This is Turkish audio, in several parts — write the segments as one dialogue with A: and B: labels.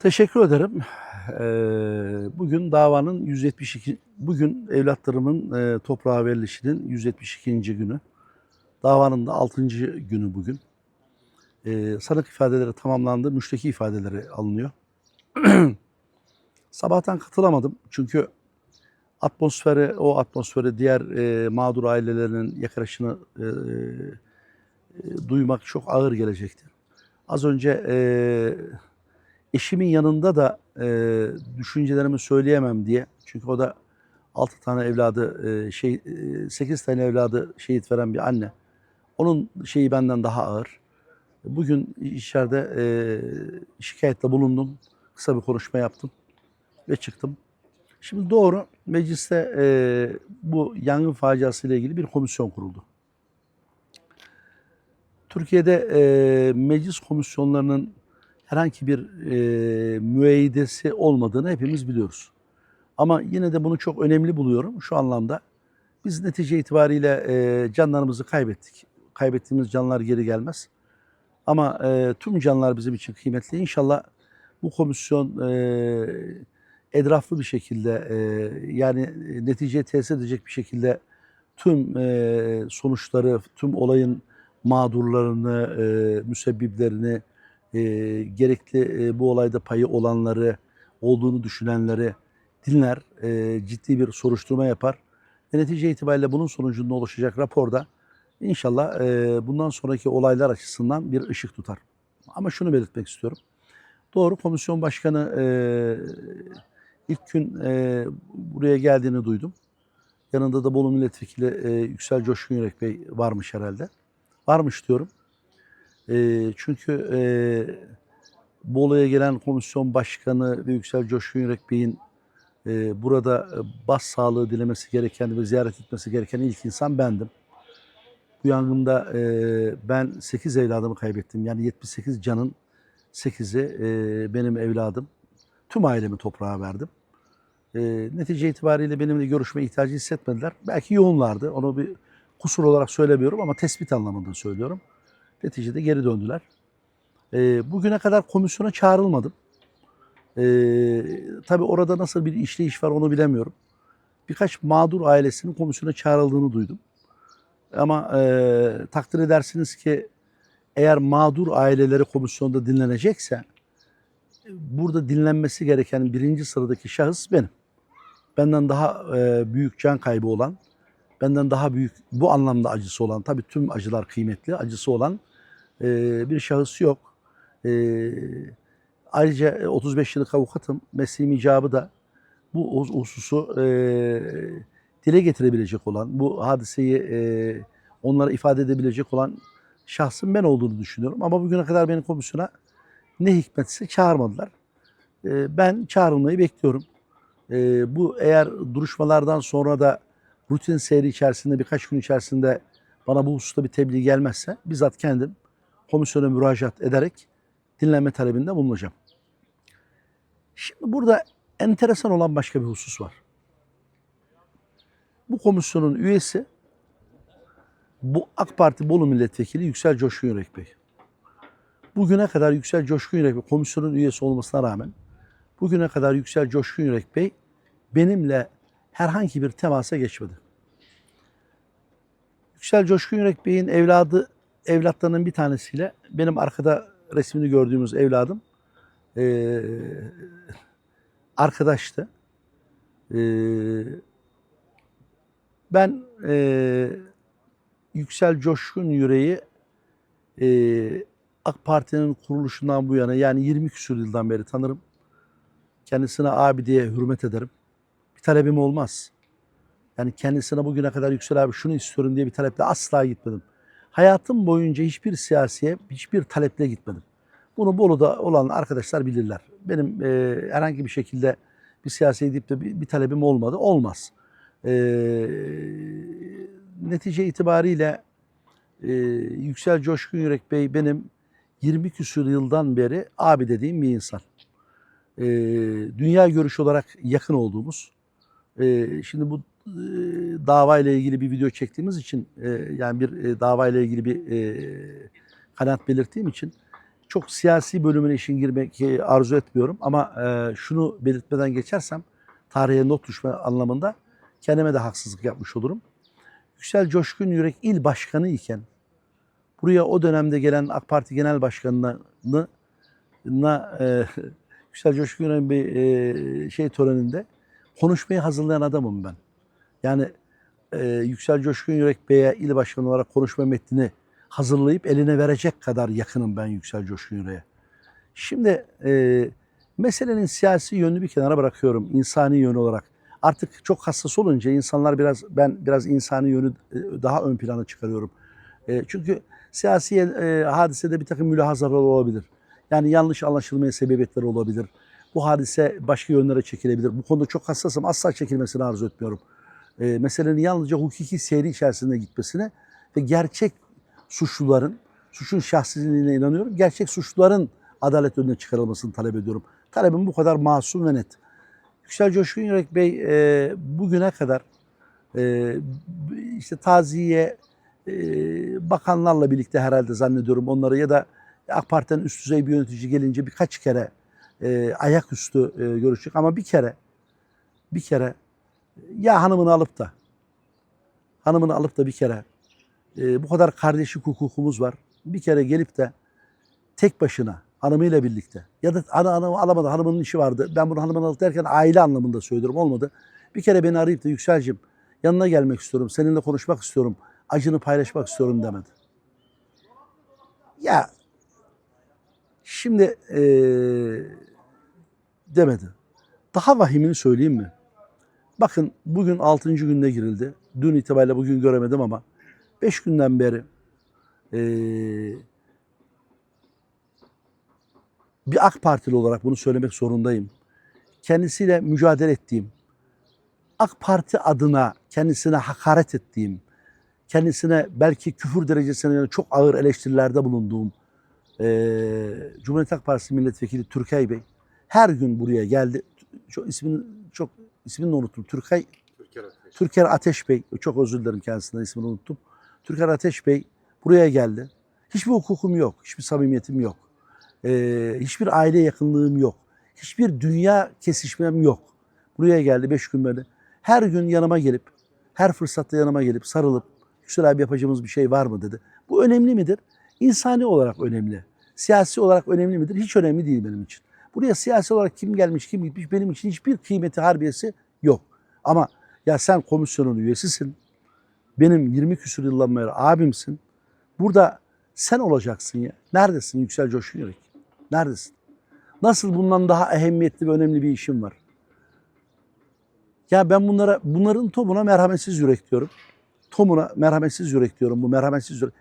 A: Teşekkür ederim. Ee, Bugün davanın 172, bugün evlatlarımın e, toprağa verilişinin 172. günü. Davanın da 6. günü bugün. Ee, Sanık ifadeleri tamamlandı, müşteki ifadeleri alınıyor. Sabahtan katılamadım çünkü atmosferi, o atmosferi diğer e, mağdur ailelerinin yakarışını e, duymak çok ağır gelecekti. Az önce eşimin yanında da e, düşüncelerimi söyleyemem diye. Çünkü o da 6 tane evladı, e, şey, 8 tane evladı şehit veren bir anne. Onun şeyi benden daha ağır. Bugün içeride e, şikayette bulundum. Kısa bir konuşma yaptım ve çıktım. Şimdi doğru mecliste e, bu yangın faciası ile ilgili bir komisyon kuruldu. Türkiye'de e, meclis komisyonlarının herhangi bir e, müeyyidesi olmadığını hepimiz biliyoruz. Ama yine de bunu çok önemli buluyorum şu anlamda. Biz netice itibariyle e, canlarımızı kaybettik. Kaybettiğimiz canlar geri gelmez. Ama e, tüm canlar bizim için kıymetli. İnşallah bu komisyon e, etraflı bir şekilde e, yani neticeye tesir edecek bir şekilde tüm e, sonuçları, tüm olayın mağdurlarını, e, müsebbiplerini, e, gerekli e, bu olayda payı olanları, olduğunu düşünenleri dinler, e, ciddi bir soruşturma yapar. Ve netice itibariyle bunun sonucunda oluşacak raporda inşallah e, bundan sonraki olaylar açısından bir ışık tutar. Ama şunu belirtmek istiyorum. Doğru komisyon başkanı e, ilk gün e, buraya geldiğini duydum. Yanında da Bolu Milletvekili e, Yüksel Coşkun Yürek Bey varmış herhalde. Varmış diyorum. E, çünkü e, Bolu'ya gelen komisyon başkanı ve Yüksel Coşkun Yürek Bey'in e, burada e, bas sağlığı dilemesi gereken ve ziyaret etmesi gereken ilk insan bendim. Bu yangında e, ben 8 evladımı kaybettim. Yani 78 canın 8'i e, benim evladım. Tüm ailemi toprağa verdim. E, netice itibariyle benimle görüşme ihtiyacı hissetmediler. Belki yoğunlardı. Onu bir kusur olarak söylemiyorum ama tespit anlamında söylüyorum. Neticede geri döndüler. E, bugüne kadar komisyona çağrılmadım. E, tabii orada nasıl bir işleyiş var onu bilemiyorum. Birkaç mağdur ailesinin komisyona çağrıldığını duydum. Ama e, takdir edersiniz ki eğer mağdur aileleri komisyonda dinlenecekse burada dinlenmesi gereken birinci sıradaki şahıs benim. Benden daha e, büyük can kaybı olan, benden daha büyük bu anlamda acısı olan, tabii tüm acılar kıymetli, acısı olan e, bir şahıs yok. E, ayrıca 35 yıllık avukatım, mesleğim icabı da bu hususu e, dile getirebilecek olan, bu hadiseyi e, onlara ifade edebilecek olan şahsın ben olduğunu düşünüyorum. Ama bugüne kadar beni komisyona ne hikmetse çağırmadılar. E, ben çağrılmayı bekliyorum. E, bu eğer duruşmalardan sonra da rutin seyri içerisinde birkaç gün içerisinde bana bu hususta bir tebliğ gelmezse bizzat kendim komisyona müracaat ederek dinlenme talebinde bulunacağım. Şimdi burada enteresan olan başka bir husus var. Bu komisyonun üyesi bu AK Parti Bolu Milletvekili Yüksel Coşkun Yürek Bey. Bugüne kadar Yüksel Coşkun Yürek Bey komisyonun üyesi olmasına rağmen bugüne kadar Yüksel Coşkun Yürek Bey benimle herhangi bir temasa geçmedi. Yüksel Coşkun Yürek Bey'in evladı evlatlarının bir tanesiyle benim arkada resmini gördüğümüz evladım eee, arkadaştı. Eee, ben eee, Yüksel Coşkun Yüreği eee, AK Parti'nin kuruluşundan bu yana yani 20 küsur yıldan beri tanırım. Kendisine abi diye hürmet ederim. Bir talebim olmaz. Yani kendisine bugüne kadar Yüksel abi şunu istiyorum diye bir taleple asla gitmedim. Hayatım boyunca hiçbir siyasiye, hiçbir taleple gitmedim. Bunu Bolu'da olan arkadaşlar bilirler. Benim e, herhangi bir şekilde bir siyasi gidip de bir, bir talebim olmadı. Olmaz. E, netice itibariyle e, Yüksel Coşkun Yürek Bey benim 20 küsur yıldan beri abi dediğim bir insan. E, dünya görüşü olarak yakın olduğumuz. E, şimdi bu dava ile ilgili bir video çektiğimiz için e, yani bir e, dava ile ilgili bir e, kanaat belirttiğim için çok siyasi bölümüne işin girmek e, arzu etmiyorum ama e, şunu belirtmeden geçersem tarihe not düşme anlamında kendime de haksızlık yapmış olurum. Yüksel Coşkun Yürek il başkanı iken buraya o dönemde gelen AK Parti Genel Başkanı'nı na, e, Yüksel Coşkun Yürek'in bir e, şey töreninde konuşmayı hazırlayan adamım ben. Yani e, Yüksel Coşkun Yürek Bey'e il başkanı olarak konuşma metnini hazırlayıp eline verecek kadar yakınım ben Yüksel Coşkun Yürek'e. Şimdi e, meselenin siyasi yönünü bir kenara bırakıyorum insani yön olarak. Artık çok hassas olunca insanlar biraz ben biraz insani yönü e, daha ön plana çıkarıyorum. E, çünkü siyasi e, hadisede bir takım mülahazalar olabilir. Yani yanlış anlaşılmaya sebebiyetler olabilir. Bu hadise başka yönlere çekilebilir. Bu konuda çok hassasım. Asla çekilmesini arzu etmiyorum. E, meselenin yalnızca hukuki seyri içerisinde gitmesine ve gerçek suçluların, suçun şahsiliğine inanıyorum. Gerçek suçluların adalet önüne çıkarılmasını talep ediyorum. Talebim bu kadar masum ve net. Yüksel Coşkun Yürek Bey e, bugüne kadar e, işte taziye e, bakanlarla birlikte herhalde zannediyorum onları ya da AK Parti'den üst düzey bir yönetici gelince birkaç kere e, ayaküstü e, görüştük ama bir kere bir kere ya hanımını alıp da hanımını alıp da bir kere e, bu kadar kardeşlik hukukumuz var. Bir kere gelip de tek başına hanımıyla birlikte ya da hanı, hanımı alamadı hanımının işi vardı. Ben bunu hanımını alıp derken aile anlamında söylüyorum olmadı. Bir kere beni arayıp da Yüksel'cim yanına gelmek istiyorum. Seninle konuşmak istiyorum. Acını paylaşmak istiyorum demedi. Ya şimdi eee demedi. Daha vahimini söyleyeyim mi? Bakın bugün 6. günde girildi. Dün itibariyle bugün göremedim ama 5 günden beri eee, bir AK Partili olarak bunu söylemek zorundayım. Kendisiyle mücadele ettiğim, AK Parti adına kendisine hakaret ettiğim, kendisine belki küfür derecesine çok ağır eleştirilerde bulunduğum eee Cumhuriyet Halk Partisi Milletvekili Türkay Bey her gün buraya geldi. Çok ismini çok ismini unuttum. Türkay
B: Türker Ateş.
A: Türker Ateş Bey, çok özür dilerim kendisinden ismini unuttum. Türker Ateş Bey buraya geldi. Hiçbir hukukum yok, hiçbir samimiyetim yok. Ee, hiçbir aile yakınlığım yok. Hiçbir dünya kesişmem yok. Buraya geldi beş gün böyle. Her gün yanıma gelip, her fırsatta yanıma gelip sarılıp, Yüksel abi yapacağımız bir şey var mı dedi. Bu önemli midir? İnsani olarak önemli. Siyasi olarak önemli midir? Hiç önemli değil benim için. Buraya siyasi olarak kim gelmiş, kim gitmiş benim için hiçbir kıymeti harbiyesi yok. Ama ya sen komisyonun üyesisin. Benim 20 küsur yıldan beri abimsin. Burada sen olacaksın ya. Neredesin Yüksel Coşkun Yürek? Neredesin? Nasıl bundan daha ehemmiyetli ve önemli bir işim var? Ya ben bunlara, bunların tomuna merhametsiz yürek diyorum. Tomuna merhametsiz yürek diyorum. Bu merhametsiz yürek.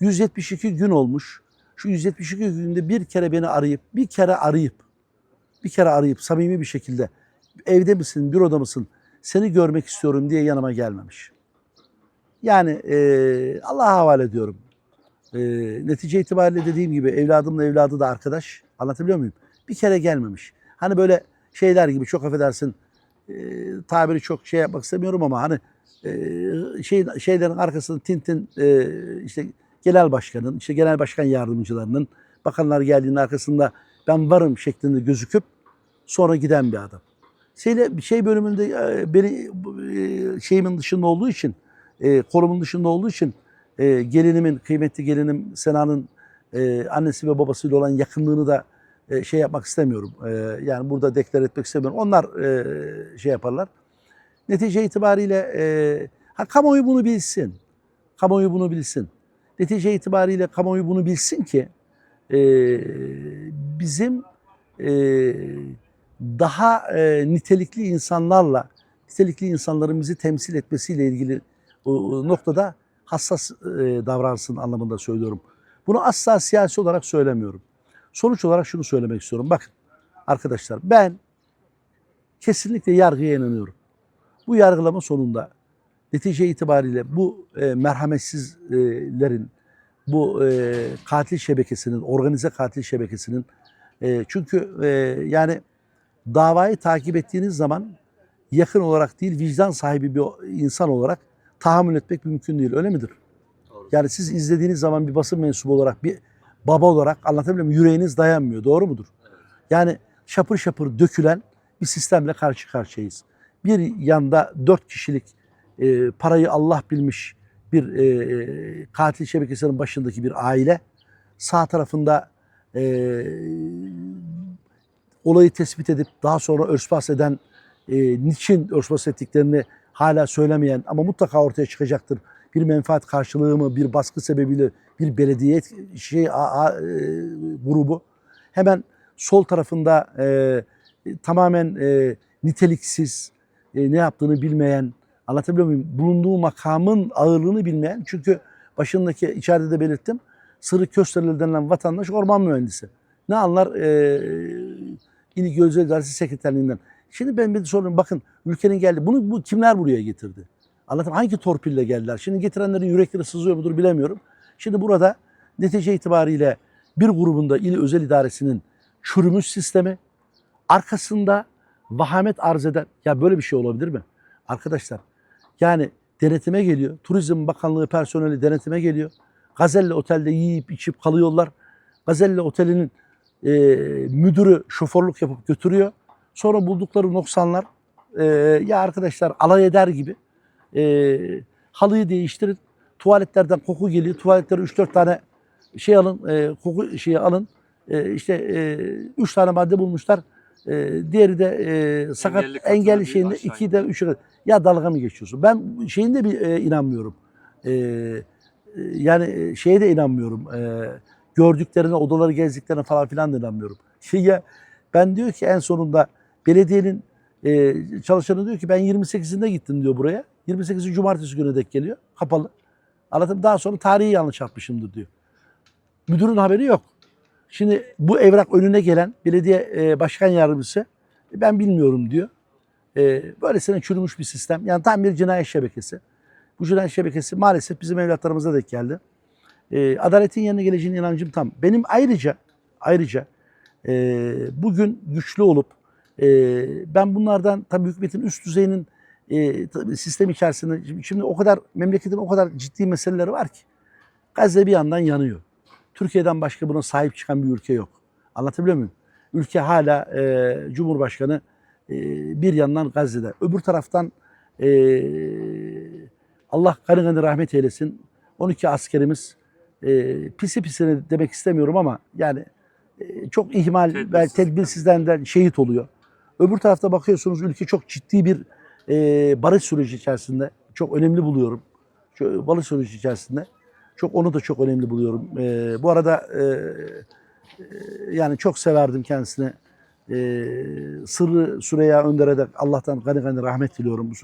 A: 172 gün olmuş. Şu 172 günde bir kere beni arayıp, bir kere arayıp, bir kere arayıp samimi bir şekilde evde misin, büroda mısın, seni görmek istiyorum diye yanıma gelmemiş. Yani e, Allah'a havale ediyorum. E, netice itibariyle dediğim gibi evladımla evladı da arkadaş. Anlatabiliyor muyum? Bir kere gelmemiş. Hani böyle şeyler gibi çok affedersin e, tabiri çok şey yapmak istemiyorum ama hani e, şey şeylerin arkasında Tintin e, işte genel başkanın, işte genel başkan yardımcılarının bakanlar geldiğinde arkasında ben varım şeklinde gözüküp sonra giden bir adam. Şeyle şey bölümünde e, beni e, şeyimin dışında olduğu için, e, kolumun dışında olduğu için e, gelinimin, kıymetli gelinim Sena'nın e, annesi ve babasıyla olan yakınlığını da e, şey yapmak istemiyorum. E, yani burada deklar etmek istemiyorum. Onlar e, şey yaparlar. Netice itibariyle e, ha, kamuoyu bunu bilsin. Kamuoyu bunu bilsin. Netice itibariyle kamuoyu bunu bilsin ki e, bizim e, daha e, nitelikli insanlarla, nitelikli insanların bizi temsil etmesiyle ilgili o noktada hassas e, davransın anlamında söylüyorum. Bunu asla siyasi olarak söylemiyorum. Sonuç olarak şunu söylemek istiyorum. Bakın arkadaşlar ben kesinlikle yargıya inanıyorum. Bu yargılama sonunda netice itibariyle bu e, merhametsizlerin, bu e, katil şebekesinin, organize katil şebekesinin e, çünkü e, yani davayı takip ettiğiniz zaman yakın olarak değil vicdan sahibi bir insan olarak tahammül etmek mümkün değil. Öyle midir?
B: Doğru.
A: Yani siz izlediğiniz zaman bir basın mensubu olarak bir baba olarak anlatabiliyor muyum? Yüreğiniz dayanmıyor. Doğru mudur? Yani şapır şapır dökülen bir sistemle karşı karşıyayız. Bir yanda dört kişilik e, parayı Allah bilmiş bir e, katil şebekesinin başındaki bir aile. Sağ tarafında e, olayı tespit edip daha sonra örtbas eden, e, niçin örtbas ettiklerini hala söylemeyen ama mutlaka ortaya çıkacaktır. Bir menfaat karşılığı mı, bir baskı sebebiyle bir belediye şey a, a- e, grubu. Hemen sol tarafında e, tamamen e, niteliksiz, e, ne yaptığını bilmeyen, anlatabiliyor muyum? Bulunduğu makamın ağırlığını bilmeyen. Çünkü başındaki içeride de belirttim. Sırrı Köstereli denilen vatandaş orman mühendisi. Ne anlar? E, İl Gözü İdaresi Sekreterliğinden. Şimdi ben bir soruyorum bakın ülkenin geldi. Bunu bu kimler buraya getirdi? Anlatayım hangi torpille geldiler? Şimdi getirenlerin yürekleri sızıyor mudur bilemiyorum. Şimdi burada netice itibariyle bir grubunda il özel idaresinin çürümüş sistemi arkasında vahamet arz eden ya böyle bir şey olabilir mi? Arkadaşlar yani denetime geliyor. Turizm Bakanlığı personeli denetime geliyor. Gazelle Otel'de yiyip içip kalıyorlar. Gazelle Oteli'nin e, müdürü şoförlük yapıp götürüyor. Sonra buldukları noksanlar e, ya arkadaşlar alay eder gibi e, halıyı değiştirin. Tuvaletlerden koku geliyor. Tuvaletlere 3-4 tane şey alın, e, koku şeyi alın. E, işte 3 tane madde bulmuşlar. E, diğeri de e, sakat
B: Engelli
A: engelli şeyinde
B: aşağı
A: iki de üçü ya dalga mı geçiyorsun? Ben şeyinde bir e, inanmıyorum. E, e, yani e, şeye de inanmıyorum. E, gördüklerine, odaları gezdiklerine falan filan da inanmıyorum. Şey ya, ben diyor ki en sonunda belediyenin e, çalışanı diyor ki ben 28'inde gittim diyor buraya. 28'i cumartesi günü denk geliyor. Kapalı. Anladım. Daha sonra tarihi yanlış yapmışımdır diyor. Müdürün haberi yok. Şimdi bu evrak önüne gelen belediye e, başkan yardımcısı "E, ben bilmiyorum diyor. E, böylesine çürümüş bir sistem. Yani tam bir cinayet şebekesi. Bu cinayet şebekesi maalesef bizim evlatlarımıza denk geldi. E, adaletin yerine geleceğine inancım tam. Benim ayrıca ayrıca e, bugün güçlü olup e, ben bunlardan tabii hükümetin üst düzeyinin e, sistem içerisinde şimdi- şimdi o kadar memleketin o kadar ciddi meseleleri var ki Gazze bir yandan yanıyor. Türkiye'den başka buna sahip çıkan bir ülke yok. Anlatabiliyor muyum? Ülke hala e, Cumhurbaşkanı e, bir yandan Gazze'de. Öbür taraftan e, Allah kanı kanı rahmet eylesin. 12 askerimiz e, pisi pisine demek istemiyorum ama yani e, çok ihmal ve tedbirsizden şehit oluyor. Öbür tarafta bakıyorsunuz ülke çok ciddi bir e, barış süreci içerisinde. Çok önemli buluyorum. Şu barış süreci içerisinde. Çok onu da çok önemli buluyorum. E, bu arada e, e, yani çok severdim kendisine. E, Sırrı Süreyya Önder'e de Allah'tan gani gani rahmet diliyorum.